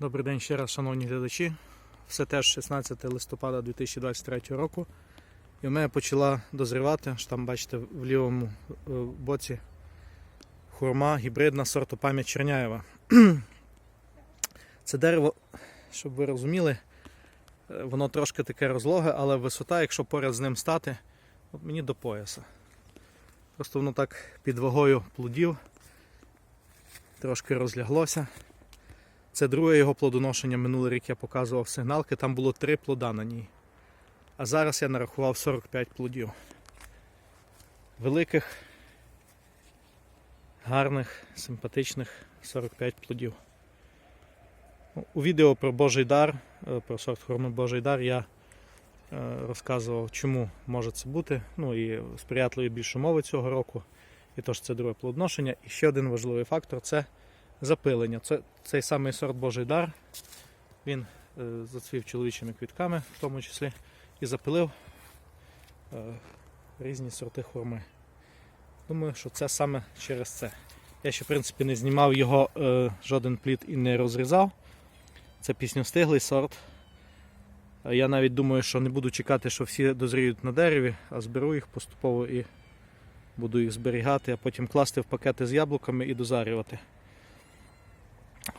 Добрий день ще раз, шановні глядачі. Все теж 16 листопада 2023 року. І в мене почала дозрівати, аж там бачите в лівому е, боці хурма гібридна сорту пам'ять Черняєва. Це дерево, щоб ви розуміли, е, воно трошки таке розлоге, але висота, якщо поряд з ним стати, от мені до пояса. Просто воно так під вагою плодів трошки розляглося. Це друге його плодоношення. Минулий рік я показував сигналки, там було три плода на ній. А зараз я нарахував 45 плодів. Великих, гарних, симпатичних 45 плодів. Ну, У відео про Божий дар, е, про сорт хурми Божий дар я е, розказував, чому може це бути. Ну і сприятливі більше мови цього року. І тож це друге плодоношення. І ще один важливий фактор це запилення. Це цей самий сорт Божий дар. Він е, зацвів чоловічими квітками, в тому числі, і запилив е, різні сорти хурми. Думаю, що це саме через це. Я ще, в принципі, не знімав його е, жоден плід і не розрізав. Це пісньостиглий сорт. Я навіть думаю, що не буду чекати, що всі дозріють на дереві, а зберу їх поступово і буду їх зберігати, а потім класти в пакети з яблуками і дозарювати.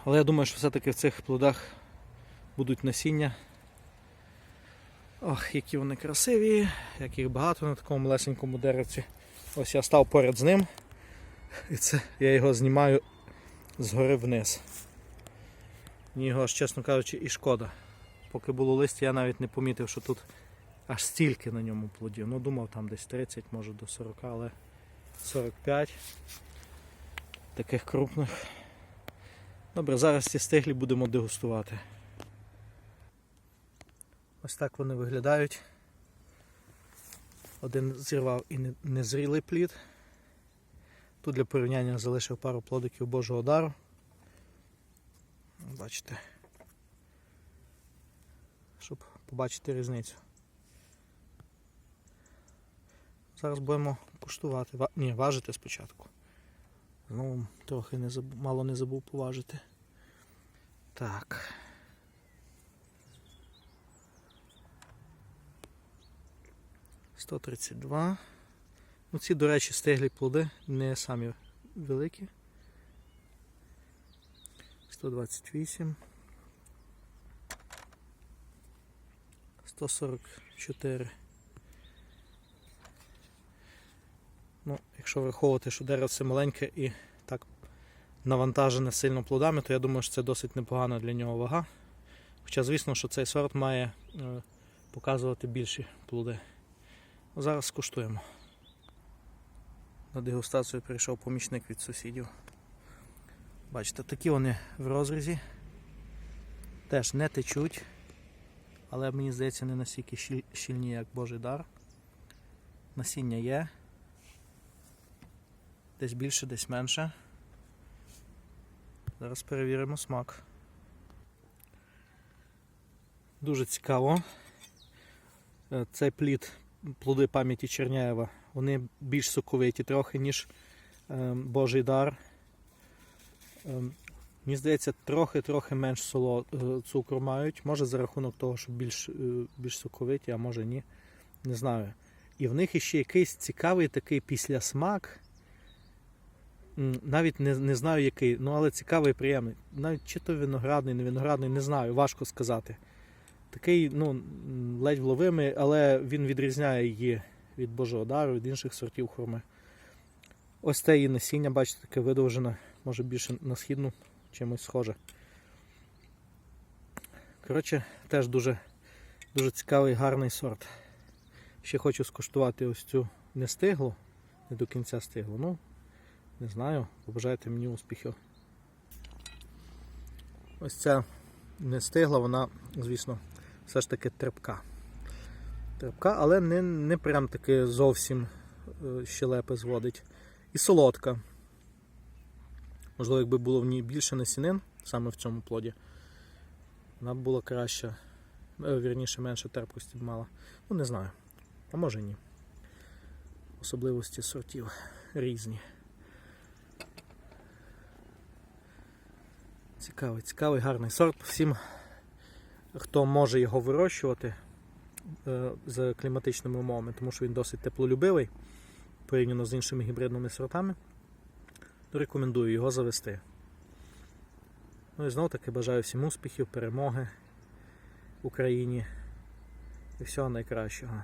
Але я думаю, що все-таки в цих плодах будуть насіння. Ох, які вони красиві, як їх багато на такому малесенькому деревці. Ось я став поряд з ним. І це я його знімаю згори вниз. Мені його, аж, чесно кажучи, і шкода. Поки було листя, я навіть не помітив, що тут аж стільки на ньому плодів. Ну, думав, там десь 30, може до 40, але 45 таких крупних. Добре, зараз ці стиглі будемо дегустувати. Ось так вони виглядають. Один зірвав і незрілий плід. Тут для порівняння залишив пару плодиків Божого дару. Бачите. Щоб побачити різницю. Зараз будемо куштувати. Ні, важити спочатку. Знову трохи не забув, мало не забув поважити. Так. Сто тридцять два. Ну, ці, до речі, стеглі плоди, не самі великі. 128. 144. Ну, якщо враховувати, що дерево це маленьке і так навантажене сильно плодами, то я думаю, що це досить непогана для нього вага. Хоча, звісно, що цей сорт має е, показувати більші плоди. Ну, Зараз скуштуємо. На дегустацію прийшов помічник від сусідів. Бачите, такі вони в розрізі. Теж не течуть, але мені здається не настільки щільні, як Божий дар. Насіння є. Десь більше, десь менше. Зараз перевіримо смак. Дуже цікаво. Е, Цей плід, плоди пам'яті Черняєва, вони більш соковиті трохи, ніж е, Божий дар. Е, Мені здається, трохи-трохи менш соло, е, цукру мають. Може за рахунок того, що більш, е, більш соковиті, а може ні. Не знаю. І в них іще якийсь цікавий такий післясмак. Навіть не, не знаю який, ну але цікавий і приємний. Навіть чи то виноградний, не виноградний, не знаю, важко сказати. Такий, ну, ледь вловимий, але він відрізняє її від Божого дару, від інших сортів хурми. Ось це її насіння, бачите, таке видовжене, може більше на східну чимось схоже. Коротше, теж дуже, дуже цікавий, гарний сорт. Ще хочу скуштувати ось цю нестиглу, не до кінця стиглу. Ну, не знаю, побажайте мені успіхів. Ось ця не стигла, вона, звісно, все ж таки трепка. Трепка, але не, не прям таки зовсім е, щелепи зводить. І солодка. Можливо, якби було в ній більше насінин, саме в цьому плоді, вона б була краща. Е, Вірніше, менше терпкості б мала. Ну, не знаю. А може ні. Особливості сортів різні. Цікавий, цікавий, гарний сорт. Всім, хто може його вирощувати е, з кліматичними умовами, тому що він досить теплолюбивий порівняно з іншими гібридними сортами, рекомендую його завести. Ну і знову таки бажаю всім успіхів, перемоги Україні і всього найкращого.